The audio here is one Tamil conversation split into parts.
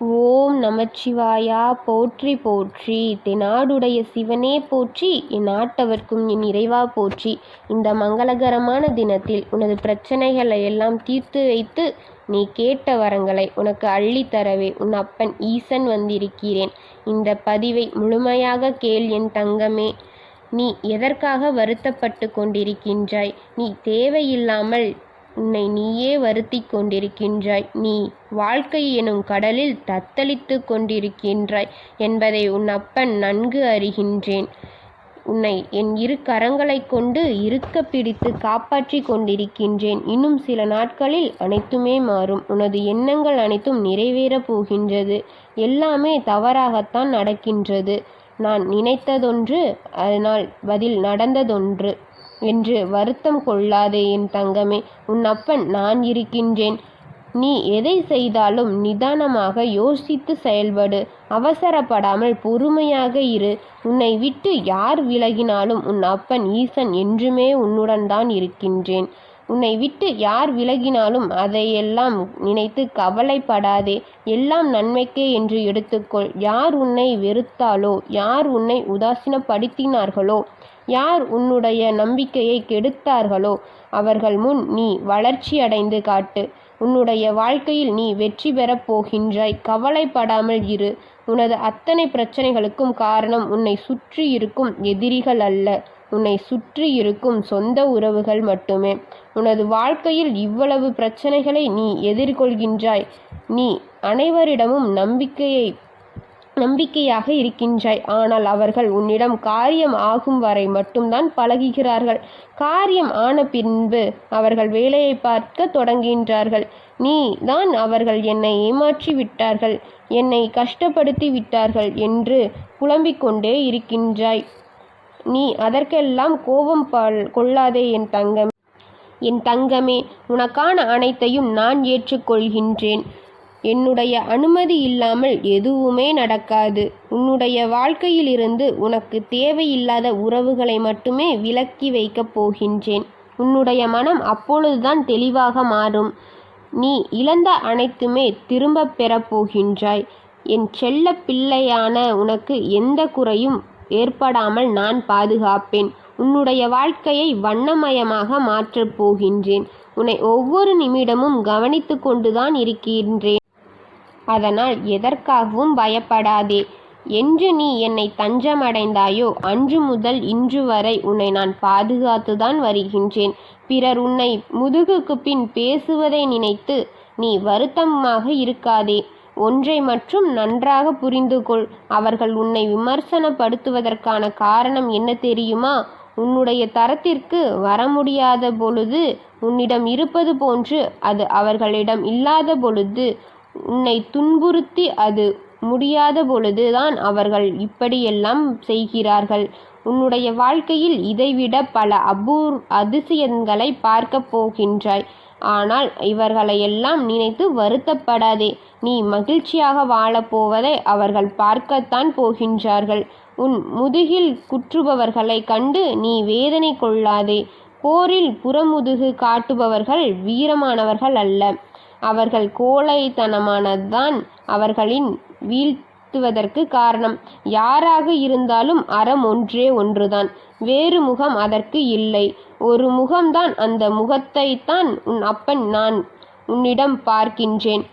ஓம் நமச்சிவாயா போற்றி போற்றி. தென்னாடுடைய சிவனே போற்றி என் நாட்டவர்க்கும் என் இறைவா போற்றி. இந்த மங்களகரமான தினத்தில் உனது பிரச்சனைகளை எல்லாம் தீர்த்து வைத்து நீ கேட்ட வரங்களை உனக்கு அள்ளித் தரவே உன் அப்பன் ஈசன் வந்திருக்கிறேன். இந்த பதிவை முழுமையாக கேள் என் தங்கமே. நீ எதற்காக வருத்தப்பட்டு கொண்டிருக்கின்றாய்? நீ தேவையில்லாமல் உன்னை நீயே வருத்தி கொண்டிருக்கின்றாய். நீ வாழ்க்கை எனும் கடலில் தத்தளித்து கொண்டிருக்கின்றாய் என்பதை உன் அப்பன் நன்கு அறிகின்றேன். உன்னை என் இரு கரங்களைக் கொண்டு இருக்க பிடித்து காப்பாற்றி கொண்டிருக்கின்றேன். இன்னும் சில நாட்களில் அனைத்துமே மாறும். உனது எண்ணங்கள் அனைத்தும் நிறைவேறப் போகின்றது. எல்லாமே தவறாகத்தான் நடக்கின்றது. நான் நினைத்ததொன்று அதனால் பதில் நடந்ததொன்று. என்று வருத்தம் கொள்ளாதே என் தங்கமே. உன் அப்பன் நான் இருக்கின்றேன். நீ எதை செய்தாலும் நிதானமாக யோசித்து செயல்படு. அவசரப்படாமல் பொறுமையாக இரு. உன்னை விட்டு யார் விலகினாலும் உன் அப்பன் ஈசன் என்றுமே உன்னுடன் தான் இருக்கின்றேன். உன்னை விட்டு யார் விலகினாலும் அதையெல்லாம் நினைத்து கவலைப்படாதே. எல்லாம் நன்மைக்கே என்று எடுத்துக்கொள். யார் உன்னை வெறுத்தாலோ யார் உன்னை உதாசீனப்படுத்தினார்களோ யார் உன்னுடைய நம்பிக்கையை கெடுத்தார்களோ அவர்கள் முன் நீ வளர்ச்சியடைந்து காட்டு. உன்னுடைய வாழ்க்கையில் நீ வெற்றி பெறப் போகின்றாய். கவலைப்படாமல் இரு. உனது அத்தனை பிரச்சனைகளுக்கும் காரணம் உன்னை சுற்றி இருக்கும் எதிரிகள் அல்ல. உன்னை சுற்றி இருக்கும் சொந்த உறவுகள் மட்டுமே. உனது வாழ்க்கையில் இவ்வளவு பிரச்சனைகளை நீ எதிர்கொள்கின்றாய். நீ அனைவரிடமும் நம்பிக்கையை நம்பிக்கையாக இருக்கின்றாய். ஆனால் அவர்கள் உன்னிடம் காரியம் ஆகும் வரை மட்டும்தான் பழகுகிறார்கள். காரியம் ஆன பின்பு அவர்கள் வேலையை பார்க்க தொடங்குகின்றார்கள். நீ தான் அவர்கள் என்னை ஏமாற்றி விட்டார்கள். என்னை கஷ்டப்படுத்தி விட்டார்கள் என்று புலம்பிக் கொண்டே இருக்கின்றாய். நீ அதற்கெல்லாம் கோபம் கொள்ளாதே என் தங்கம். என் தங்கமே உனக்கான அனைத்தையும் நான் ஏற்றுக்கொள்கின்றேன். என்னுடைய அனுமதி இல்லாமல் எதுவுமே நடக்காது. உன்னுடைய வாழ்க்கையிலிருந்து உனக்கு தேவையில்லாத உறவுகளை மட்டுமே விலக்கி வைக்கப் போகின்றேன். உன்னுடைய மனம் அப்பொழுதுதான் தெளிவாக மாறும். நீ இழந்த அனைத்துமே திரும்பப் பெறப் போகின்றாய். என் செல்ல பிள்ளையான உனக்கு எந்த குறையும் ஏற்படாமல் நான் பாதுகாப்பேன். உன்னுடைய வாழ்க்கையை வண்ணமயமாக மாற்றப் போகின்றேன். உன்னை ஒவ்வொரு நிமிடமும் கவனித்து கொண்டுதான் இருக்கின்றேன். அதனால் எதற்காகவும் பயப்படாதே. என்று நீ என்னை தஞ்சமடைந்தாயோ அன்று முதல் இன்று வரை உன்னை நான் பாதுகாத்துதான் வருகின்றேன். பிறர் உன்னை முதுகுக்கு பின் பேசுவதை நினைத்து நீ வருத்தமாக இருக்காதே. ஒன்றை மட்டும் நன்றாக புரிந்து கொள் அவர்கள் உன்னை விமர்சனப்படுத்துவதற்கான காரணம் என்ன தெரியுமா? உன்னுடைய தரத்திற்கு வர முடியாத பொழுது உன்னிடம் இருப்பது போன்று அது அவர்களிடம் இல்லாத பொழுது உன்னை துன்புறுத்தி அது முடியாத பொழுதுதான் அவர்கள் இப்படியெல்லாம் செய்கிறார்கள். உன்னுடைய வாழ்க்கையில் இதைவிட பல அபூர் அதிசயங்களை பார்க்கப் போகின்றாய். ஆனால் இவர்களையெல்லாம் நினைத்து வருத்தப்படாதே. நீ மகிழ்ச்சியாக வாழப்போவதை அவர்கள் பார்க்கத்தான் போகின்றார்கள். உன் முதுகில் குற்றுபவர்களை கண்டு நீ வேதனை கொள்ளாதே. போரில் புறமுதுகு காட்டுபவர்கள் வீரமானவர்கள் அல்ல. அவர்கள் கோழைத்தனமானதுதான் அவர்களின் வீழ்த்துவதற்கு காரணம். யாராக இருந்தாலும் அறம் ஒன்றே ஒன்றுதான். வேறு முகம் அதற்கு இல்லை. ஒரு முகம்தான் அந்த முகத்தைத்தான் உன் அப்பன் நான் உன்னிடம் பார்க்கின்றேன்.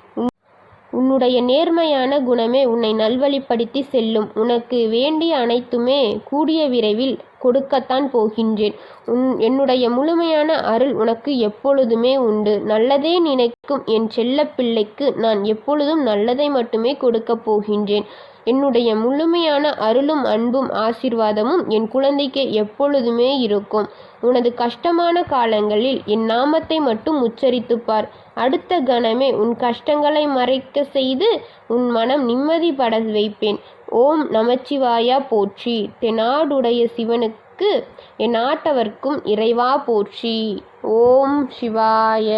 உன்னுடைய நேர்மையான குணமே உன்னை நல்வழிப்படுத்தி செல்லும். உனக்கு வேண்டிய அனைத்துமே கூடிய விரைவில் கொடுக்கத்தான் போகின்றேன். உன் என்னுடைய முழுமையான அருள் உனக்கு எப்பொழுதுமே உண்டு. நல்லதே நினைக்கும் என் செல்ல பிள்ளைக்கு நான் எப்பொழுதும் நல்லதை மட்டுமே கொடுக்கப் போகின்றேன். என்னுடைய முழுமையான அருளும் அன்பும் ஆசிர்வாதமும் என் குழந்தைக்கு எப்பொழுதுமே இருக்கும். உனது கஷ்டமான காலங்களில் என் நாமத்தை மட்டும் உச்சரித்துப்பார். அடுத்த கணமே உன் கஷ்டங்களை மறைக்க செய்து உன் மனம் நிம்மதி பட வைப்பேன். ஓம் நமச்சிவாயா போற்றி. தென்னாடுடைய சிவனுக்கு என் நாட்டவர்க்கும் இறைவா போற்றி. ஓம் சிவாய.